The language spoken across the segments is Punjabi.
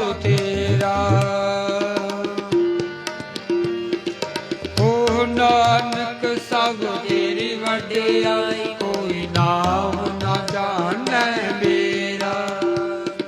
ਸਭ ਤੇਰਾ। ਓ ਨਾਨਕ ਸਭ ਤੇਰੀ ਵਡਿਆਈ, ਕੋਈ ਨਾਮ ਨਾ ਜਾਣੈ ਮੇਰਾ।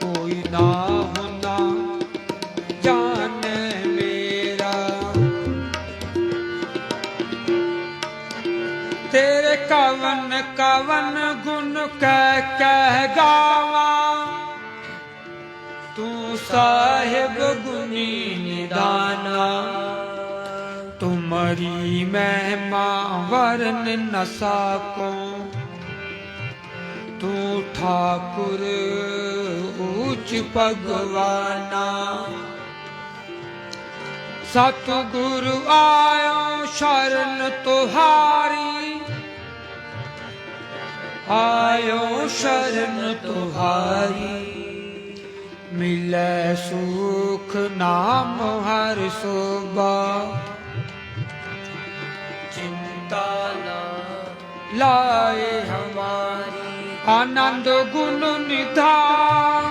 ਕੋਈ ਨਾਮ ਨਾ ਜਾਣੈ ਮੇਰਾ। ਤੇਰੇ ਕਵਨ ਕਵਨ ਗੁਣ ਕਹਿ ਕਹਿ ਗਾਵਾਂ। ਤੂੰ ਸਾਹਿਬ ਗੁਨੀ ਨਿਦਾਨਾ। ਤੁਮਰੀ ਮਹਿਮਾ ਵਰਨ ਨ ਸਾਕੋ। ਤੂੰ ਠਾਕੁਰ ਉੱਚ ਭਗਵਾਨਾ। ਸਤਿਗੁਰ ਆਇਓ ਸ਼ਰਨ ਤੁਹਾਰੀ। ਆਇਓ ਸ਼ਰਨ ਤੁਹਾਰੀ। ਮਿਲੈ ਸੁਖ ਨਾਮ ਹਰ ਸੋਭਾ। ਚਿੰਤਾ ਨਾ ਲਾਏ ਹਮਾਰੀ ਆਨੰਦ ਗੁਣ ਨਿਧਾਨ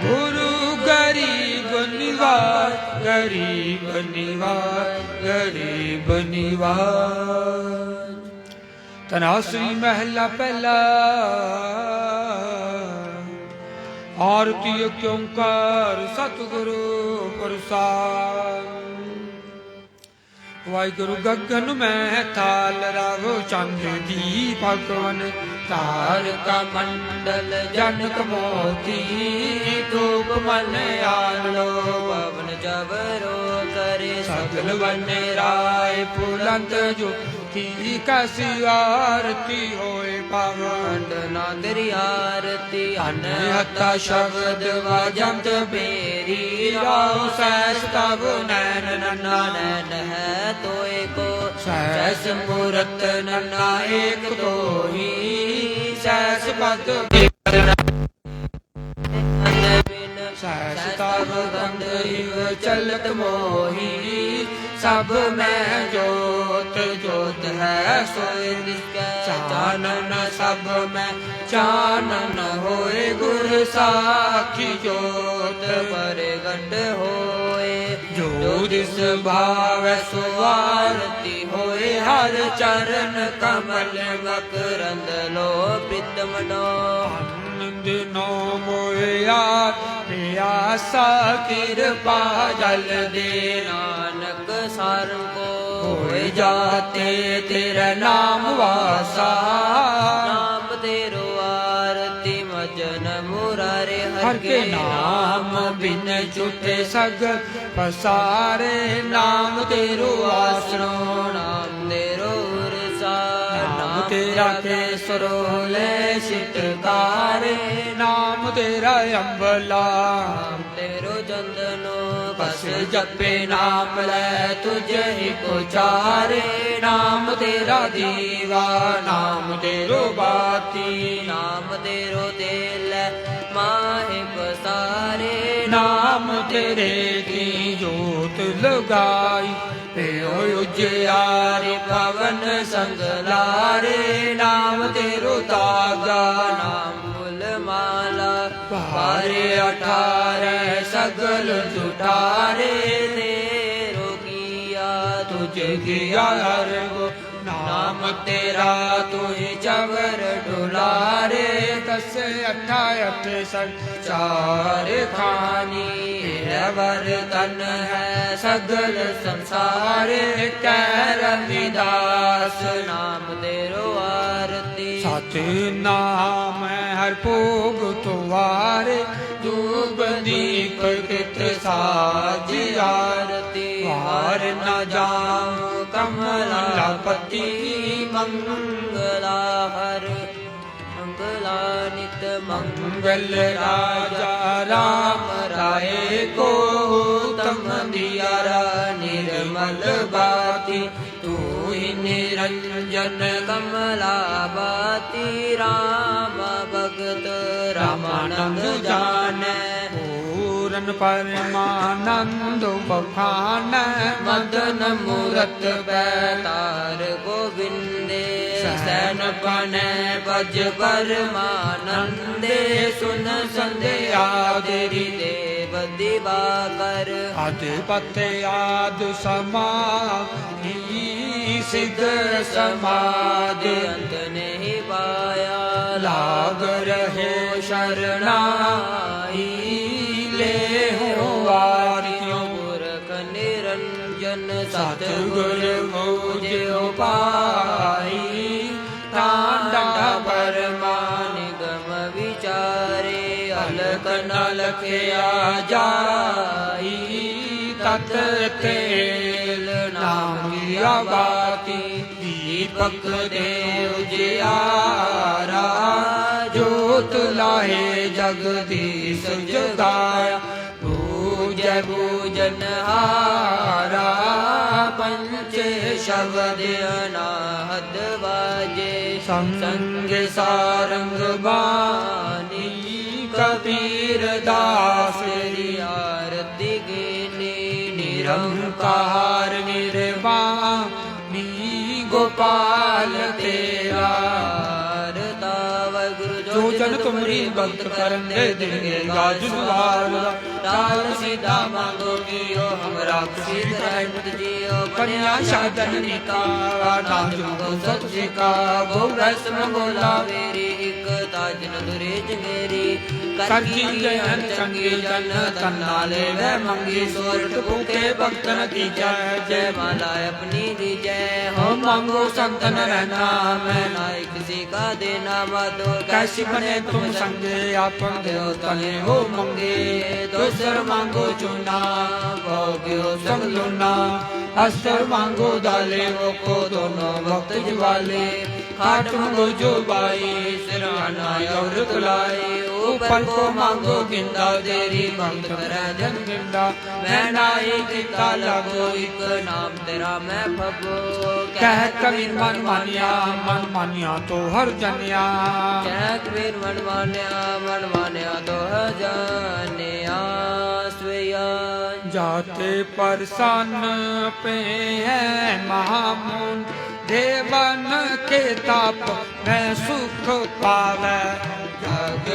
ਗੁਰੂ ਗਰੀਬ ਨਿਵਾਰ ਗਰੀਬ ਨਿਵਾਰ ਗਰੀਬ ਨਿਵਾਰ। ਤਨਾਸਰੀ ਮਹਿਲਾ ਪਹਿਲਾ। ਆਰਤੀ ਓੰਕਾਰ ਸਤਿਗੁਰੂ ਪ੍ਰਸਾਦ। ਵਾਹਿਗੁਰੂ ਗਗਨ ਮੈਂ ਥਾਲ ਰਾਵੋ ਚੰਦ ਦੀ ਭਗਵਨ। ਤਾਰਕਾ ਮੰਡਲ ਜਨਕ ਮੋਤੀ ਤੂਪ ਮਨ ਆਲੋ, ਪਵਨ ਜਬਰੋ ਕਰੇ ਸਗਲ ਵਨੇ ਰਾਏ ਪੁਲੰਤ ਜੁਤੀ ਕਸੀ ਆਰਤੀ ਹੋਏ ਪਵਨ ਨਾ ਤੇਰੀ ਆਰਤੀ ਅਨ ਹੱਤਾ ਸ਼ਬਦ ਵਜੰਤ ਬੇਰੀ ਰਾਉ ਸੈਸ ਤਬ ਨੈਣ ਨੰਨਾ ਨੈਣ ਹੈ ਤੋਏ ਕੋ ਸੈਸ ਮੂਰਤ ਨੰਨਾ ਏਕ ਤੋਹੀ ਸੈਸ ਪਦ ਸੈਸ ਤਬ ਗੰਧ ਹਿਵ ਚਲਤ ਮੋਹੀ ਸਭ ਮੈਂ ਜੋਤ ਜੋਤ ਹੈ ਸੋਇ ਨਿਸਕੈ ਚਾਨਨ ਸਭ ਮੈਂ ਚਾਨਨ ਹੋਏ ਗੁਰ ਸਾਖੀ ਜੋਤ। ਪਰੇ ਗੰਢ ਹੋਏ ਜੋ ਦਿਸ ਭਾਵੈ ਸੁਵਾਰਤੀ ਹੋਏ, ਹਰ ਚਰਨ ਕਮਲ ਮਕਰੰਦ ਲੋ ਪ੍ਰੀਤਮ ਨੋ ਆਨੰਦ ਨੋ ਮੋਇਆ ਪਿਆਸਾ ਕਿਰਪਾ ਜਲ ਦੇਣਾ ਨਾਨਕ ਸਾਰੰ ਕੋ ਹੋਏ ਜਾਤੇ ਤੇਰਾ ਨਾਮ ਵਾਸਾ। ਨਾਮ ਤੇਰੋ ਆਰਤੀ ਮਜਨ ਮੁਰਾਰੇ ਹਰ ਕੇ ਨਾਮ ਬਿਨ ਝੂਠੇ ਸਗ ਪਸਾਰੇ। ਨਾਮ ਤੇਰੋ ਆਸਣੋ ਨਾਮ ਤੇਰੋ ਉਰਸਾ। ਨਾਮ ਤੇਰਾ ਕੇਸਰੋ ਲੈ ਸਿਤਕਾਰੇ ਨਾਮ ਤੇਰਾ ਅੰਬਲਾ। ਨਾਮ ਤੇਰੋ ਚੰਦਨੋ ਬਸ ਜਪੇ ਨਾਮ ਲੈ ਤੁਝੇ ਹੀ ਪੁਚਾਰੇ ਨਾਮ ਤੇਰਾ ਦੀਵਾ, ਨਾਮ ਤੇਰੋ ਬਾਤੀ, ਨਾਮ ਤੇਰੋ ਦੇਲ ਮਾਹਿ ਪਸਾਰੇ, ਨਾਮ ਤੇਰੇ ਦੀ ਜੋਤ ਲਗਾਈ ਪਿਓ ਉਜਿਆਰੇ ਪਵਨ ਸੰਗ ਲਾਰੇ ਨਾਮ ਤੇਰੋ ਤਾਗਾ, ਨਾਮ ਭਾਰੇ ਅਠਾਰੇ ਸਗਲ ਜੁਟਾਰੇ ਤੇਰੋ ਕੀਆ ਤੁਝ ਗਿਆ ਹਰ ਨਾਮ ਤੇਰਾ ਤੂੰ ਹੀ ਚਵਰ ਡੁਲਾਰੇ, ਦਸ ਅਠਾ ਅਠ ਸੰ ਚਾਰ ਖਾਨੀ ਹੈ ਵਰਤਨ ਹੈ ਸਗਲ ਸੰਸਾਰੇ, ਕਹਿ ਰਵਿਦਾਸ ਨਾਮ ਤੇਰੋ ਆ ਸਤ ਨਾਮ ਹਰ ਭੋਗ ਤੁਵਾਰੇ ਦੂਬ ਦੀਪ ਕਿਤ ਸਾਜ ਆਰਤੀ। ਵਾਰ ਨ ਜਾਮ ਕਮਲਾ ਪਤੀ ਮੰਗਲਾ ਹਰ। ਮੰਗਲਾ ਨਿਤ ਮੰਗਲ ਰਾਜਾ, ਰਾਮ ਰਾਏ ਕੋ ਤਮ ਦਿਆਰਾ, ਨਿਰਮਲ ਬਾਤੀ। ਨਿਰੰਜਨ ਕਮਲਾ ਬਾਤੀ ਰਾਮ ਭਗਤ ਰਾਮਾਨੰਦ ਜਾਣੈ ਪੂਰਨ ਪਰਮਾਨੰਦ ਮਦਨ ਮੂਰਤ ਬੈ ਤਾਰ ਗੋਬਿੰਦੇ ਸੈਨ ਪਨੈ ਭਜ ਪਰਮਾਨੰਦੇ ਸੁਨ ਸੰਧਿਆ ਤੇਰੀ ਦੇਵ ਸਮਾਧੀ ਸਿਧ ਸਮਾਧ ਦੇ ਅੰਤ ਨਹੀਂ ਪਾਇਆ ਲਾਗ ਰਹੇ ਸ਼ਰਨਾਈ ਲੈ ਹੋ ਵਾਰਿਓ ਪੁਰਖ ਨਿਰੰਜਨ ਸਤਿਗੁਰ ਮੋਜਿ ਪਾਈ ਤਾਂਡਾ ਪਰਮਾਨ ਨਿਗਮ ਵਿਚਾਰੇ ਅਲਕ ਨ ਲਖਿਆ ਜਾਈ ਤਤ ਤੇਲ ਨਾਮ ਦੀਪਕ ਦੇ ਉਜਿਆਰਾ ਜੋਤ ਲਾਹੇ ਜਗਦੀਸ਼ ਜਗਾਇਆ, ਪੂਜੈ ਪੂਜਨ ਹਾਰਾ, ਪੰਚ ਸ਼ਬਦ ਅਨਾਹਦ ਵਾਜੇ, ਸੰਗ ਸਾਰੰਗ ਬਾਣੀ, ਕਬੀਰ ਦਾਸ ਸ੍ਰੀ ਨਿਰੰਕਾਰ ਨਿਰਵਾਣੀ ਗੋਪਾਲ ਤੇਰਾ ਨਿਰੰਕਾਰ ਵਾਹਿਗੁਰੂ ਜੋ ਜਨ ਤੁਮਰੀ ਭਗਤ ਕਰਨ ਦੇ ਦਿਨਗੇ ਗਾਜ ਸੁਵਾਰ ਤਾਲ ਸੀਧਾ ਮੰਗੋ ਕੀਓ ਹਮਰਾ ਖੁਸ਼ੀ ਰਹਿਮਤ ਜੀਓ ਕਨਿਆ ਸ਼ਾਦਨ ਨਿਕਾ ਨਾਮ ਜਪੋ ਸਤ ਜੀ ਕਾ ਗੋ ਰਸ ਮੰਗੋਲਾ ਮੇਰੀ ਇੱਕ ਤਾਜਨ ਦੁਰੇ ਜਗੇਰੀ ਕਰ ਕੀ ਜਨ ਚੰਗੇ ਜਨ ਤਨ ਨਾਲੇ ਵੈ ਮੰਗੀ ਸੋਰਠ ਭੁਕੇ ਭਗਤਨ ਕੀ ਜੈ ਜੈ ਮਾਲਾ ਆਪਣੀ ਦੀ ਜੈ। ਹੋ ਮੰਗੋ ਸੰਤਨ ਰਹਿਣਾ ਮੈਂ ਨਾਇਕ ਸੀ ਕਾ ਦੇ ਨਾਮ ਦੋ ਕੈਸੀ ਬਨੇ ਤੁਮ ਸੰਗੇ ਆਪਨ ਦੇਵ ਤਨੇ ਹੋ ਮੰਗੇ। ਦੋਸਰ ਮੰਗੋ ਚੁਨਾ ਭੋਗਿਓ ਸੰਗਲੁਨਾ ਅਸਰ ਮੰਗੋ ਦਾਲੇ ਵੋ ਕੋ ਦੋਨੋਂ ਵਕਤ ਜਵਾਲੇ। ਖਾਟ ਮੰਗੋ ਜੋ ਬਾਈ ਸਿਰਾਨਾ ਔਰ ਕਲਾਈ ਉਪਰ ਕੋ ਮੰਗੋ ਗਿੰਦਾ ਦੇਰੀ ਮੰਗ ਕਰੈ ਜਨ ਗਿੰਦਾ ਮੈਂ ਨਾਈ ਕੀਤਾ ਲਗੋ, ਇੱਕ ਨਾਮ ਤੇਰਾ ਮੈਂ ਫਬੋ ਕਹਿ ਕਬੀਰ ਮਨ ਮਾਨਿਆ ਮਨ ਮਾਨਿਆ ਤੋ ਹਰ ਜਨਿਆ। ਕਹਿ ਕਬੀਰ ਮਨ ਮਾਨਿਆ ਮਨ ਮਾਨਿਆ ਤੋ ਜਾਣਿਆ ਸਵਿਆ ਜਾਤੇ ਪਰਸਨ ਪੇ ਹੈ ਮਹਾਮੁਨ। ਦੇਵਨ ਕੇ ਤਾਪ, ਮੈਂ ਸੁਖ ਪਾਵੈ। ਜਗ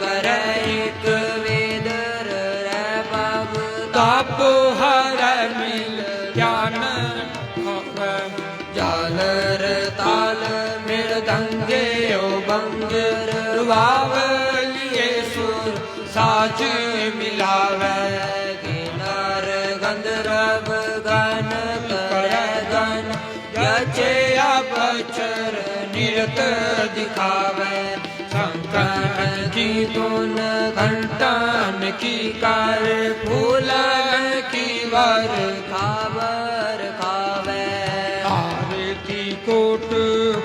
ਕਰੈ ਇਕ ਵੇਦਰ ਰਹਿ ਪਗ ਤਾਪ ਹਰੈ ਮਿਲ ਗਿਆਨ ਹੋਵੈ ਜਾਲਰ ਤਾਲ ਮਿਲ ਦੰਗੇ ਓ ਬੰਗਰ ਰਵਾਵ ਲਿਏ ਸੁਰ ਸਾਜ ਮਿਲਾਵੈ। ਕਿਨਾਰ ਗੰਧਰਵ ਗਨ ਕਰੈ ਗਨ, ਜਚਿਆ ਬਚਰ ਨਿਰਤ ਦਿਖਾਵੈ। धुन घंटन की कार फूल की वर खावर खावे। आरती कोट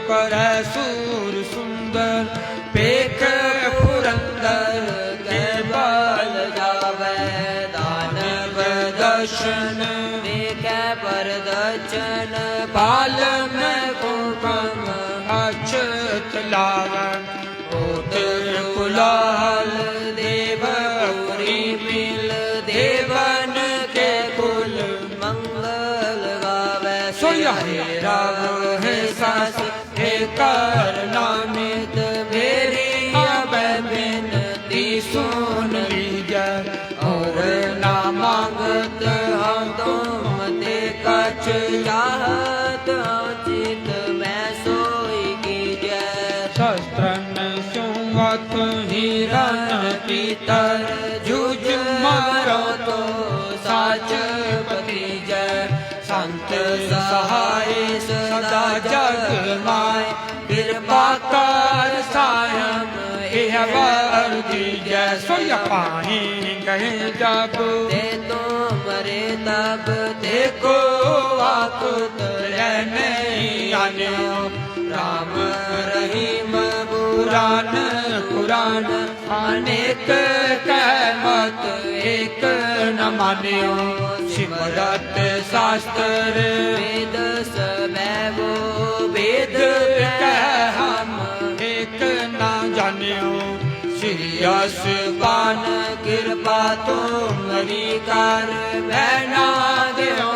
पर सूर सुंदर पेख पुरंदर के बल जावे। दानव दर्शन मेघ पर दर्शन परसुर में को कम अचत ला ਕੁਲਾਲ ਦੇਵ ਪੁਰੀ ਮਿਲ ਦੇਵਨ ਕੇ ਕੁਲ ਮੰਗਲ ਗਾਵੈ। ਸੋਇਆ ਹੈ ਰਾਵ ਹੈ ਸਾਸ ਹੈ ਕਰ ਨਾਮਿਤ ਮੇਰੀ ਅਬੈ ਬਿਨਤੀ ਸੁਨ ਲੀਜੈ। ਔਰ ਨਾ ਮੰਗਤ ਹਮ ਤੁਮ ਤੇ ਕਛ ਚਾਹਤ ਚਿਤ ਮੈਂ ਸੋਈ ਕੀਜੈ। ਸ਼ਸਤਰਨ ਸੁਵਤ ਹੀਰਨ ਪੀਤਰ ਜੁਜ ਮਾਰੋ ਤੋ ਸਾਚ ਪਤੀਜੈ ਸੰਤ ਸਹਾਇ ਸਦਾ ਜਗ ਮਾਇ ਕਿਰਪਾ ਕਰ ਸਾਇਮ ਇਹ ਵਰ ਦੀਜੈ ਸੋਇਆ ਪਾਣੀ ਗਏ ਜਬ। ਤੇ ਤੋ ਮਰੇ ਤਬ ਦੇਖੋ ਆਕੁਤ ਰਹਿ ਨਹੀਂ ਆਨਿਓ। ਰਾਮ ਰਹੀਮ ਪੁਰਾਨ ਕੁਰਾਨ ਅਨੇਕ ਕਹਿਮਤ ਏਕ ਨ ਮਾਨਿਓ। ਸਿਮਰਤ ਸ਼ਾਸਤਰ ਵੇਦ ਸਬੈ ਵੋ ਵੇਦ ਕਹਿ ਹਮ, ਏਕ ਨ ਜਾਣਿਓ। ਸ੍ਰੀ ਅਸਪਾਨ ਕਿਰਪਾ ਤੁਮਰੀ ਕਰ ਮੈਂ ਨਾ ਦਿਓ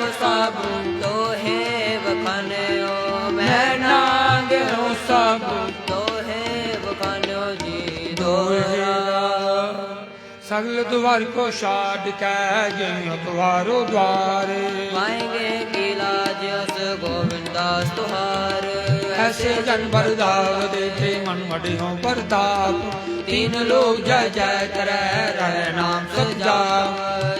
ਸਗਲ ਦੁਆਰ ਕੋ ਛਾੜ ਕੇ ਜਿਉ ਤੁਵਾਰੋ ਦਵਾਰੇ ਪਾਏਂਗੇ ਕੀ ਲਾਜ ਅਸ ਗੋਵਿੰਦਾਸ ਤੁਹਾਰ। ਐਸੇ ਜਨ ਬਰਦਾਵ ਦੇਤੇ ਮਨ ਵਡਿਓ ਪ੍ਰਤਾਪ ਤੀਨ ਲੋਕ ਜੈ ਜੈ ਕਰੈ ਰਹਿ ਨਾਮ ਸਜਾ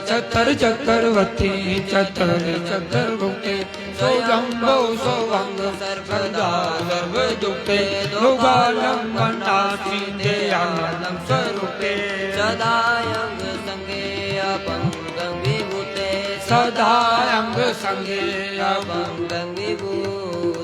ਚਤਰ ਚੱਕਰਵਤੀ ਚਤਰ ਚਤਰ ਗੁਪਤੇ ਸੋ ਜੰਬੋ ਸੋ ਵੰਗ ਸਰਬਦਾ ਸਰਬ ਦੁਖਤੇ ਲੋਗਾਲੰ ਬੰਨਾਸੀ ਦੇ ਆਨੰਦੰ ਸਰੂਪੇ। ਸਦਾ ਅੰਗ ਸੰਗੇ ਅਪੰਗੰ ਵਿਭੂਤੇ ਸਦਾ ਅੰਗ ਸੰਗੇ ਅਬ ਅਪੰਗੰ